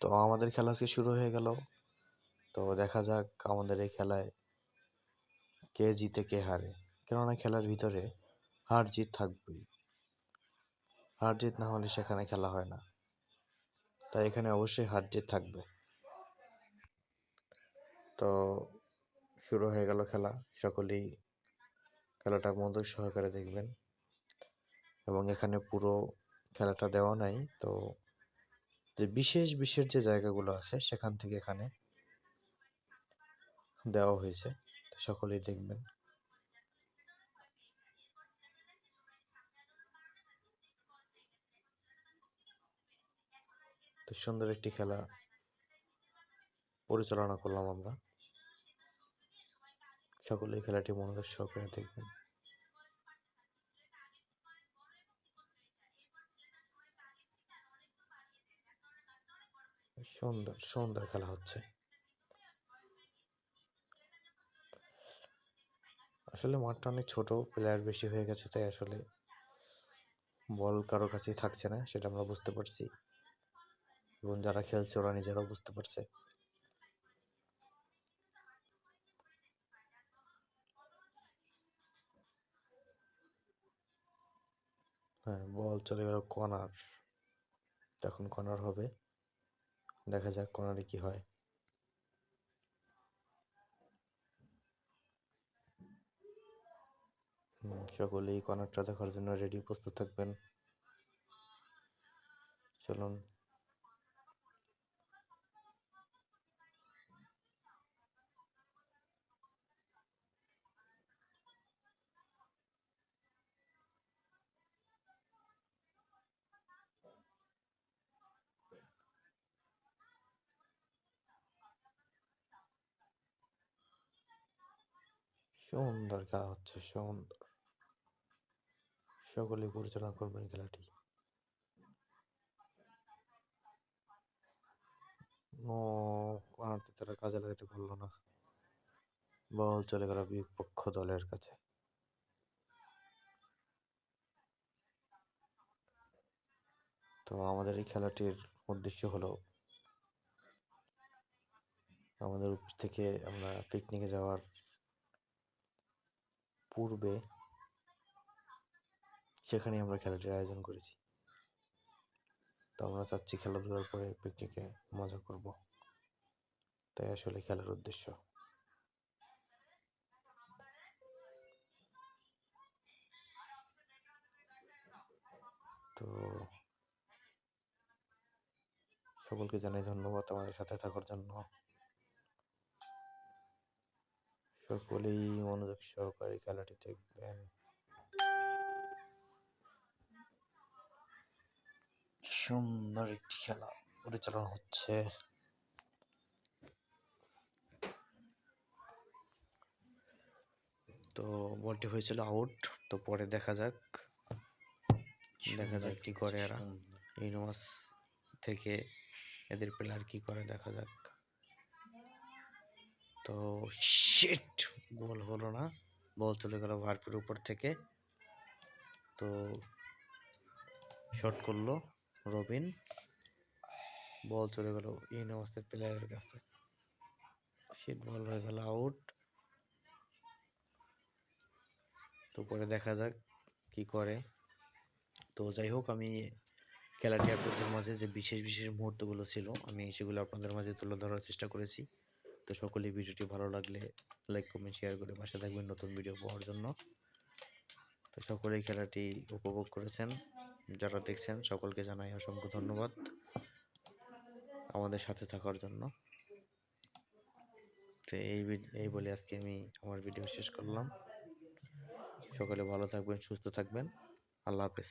তো আমাদের খেলা আজকে শুরু হয়ে গেল। তো দেখা যাক আমাদের এই খেলায় কে জিতে, কে হারে। কেননা খেলার ভিতরে হার জিত থাকবেই। হার জিত না হলে সেখানে খেলা হয় না। তাই এখানে অবশ্যই হার জিত থাকবে। তো শুরু হয়ে গেল খেলা। সকলেই খেলাটা মনোযোগ সহকারে দেখবেন। এবং এখানে পুরো খেলাটা দেওয়া নাই, তো যে বিশেষ বিশেষ যে জায়গাগুলো আছে সেখান থেকে এখানে দেওয়া হয়েছে। সকলেই দেখবেন। তো সুন্দর একটি খেলা পরিচালনা করলাম আমরা। সকলেই খেলাটি মনোযোগ সহকারে দেখবেন। সুন্দর সুন্দর খেলা হচ্ছে। আসলে মাঠটা অনেক ছোট প্লেয়ার বেশি হয়ে গেছে, তাই আসলে বল কারও কাছেই থাকছে না, সেটা আমরা বুঝতে পারছি। এবং যারা খেলছে, ওরা নিজেরাও বুঝতে পারছে। হ্যাঁ বল চলে গেল কর্নার। তখন কর্নার হবে। দেখা যাক কর্নারে কি হয়। সকলেই কর্নারটা দেখার জন্য রেডি প্রস্তুত থাকবেন। চলুন। সুন্দর খেলা হচ্ছে, সুন্দর। সকলে পরিচালনা করবেন খেলাটি। তারা কাজে লাগাতে পারল না। বল চলে গেল বিপক্ষ দলের কাছে। তো আমাদের এই খেলাটির উদ্দেশ্য হলো, আমাদের উপর থেকে আমরা পিকনিকে যাওয়ার পূর্বে সেখানে আমরা খেলাটির আয়োজন করেছি। তো আমরা চাচ্ছি খেলাধুলার পরে পিকনিকে মজা করব। তাই আসলে খেলার উদ্দেশ্য। তো সকলকে জানাই ধন্যবাদ আমাদের সাথে থাকার জন্য। সকলেই মনোযোগ সহকারে খেলাটি দেখবেন। সুন্দর একটি খেলা পরিচালনা হচ্ছে। তো বলটি হয়েছিল আউট তো পরে দেখা যাক। দেখা যাক কি করে এরা। ইউনিভার্স থেকে এদের প্লেয়ার কি করে দেখা যাক। তো শিট গোল হলো না। বল চলে গেল ভারপুর উপর থেকে। তো শট করল রবিন। বল চলে গেল ইন অবস্থায় প্লেয়ারের কাছে। শিট বল হয়ে গেল আউট তো পরে দেখা যাক কি করে। তো যাই হোক, আমি খেলাটি আপনাদের মাঝে যে বিশেষ বিশেষ মুহূর্তগুলো ছিল, আমি সেগুলো আপনাদের মাঝে তুলে ধরার চেষ্টা করেছি। তো সকলেই ভিডিওটি ভালো লাগলে লাইক কমেন্ট শেয়ার করে পাশে থাকবেন নতুন ভিডিও পাওয়ার জন্য। তো সকলেই খেলাটি উপভোগ করেছেন, যারা দেখছেন সকলকে জানাই অসংখ্য ধন্যবাদ আমাদের সাথে থাকার জন্য। তো এই এই বলে আজকে আমি আমার ভিডিও শেষ করলাম। সকলে ভালো থাকবেন, সুস্থ থাকবেন। আল্লাহ হাফেজ।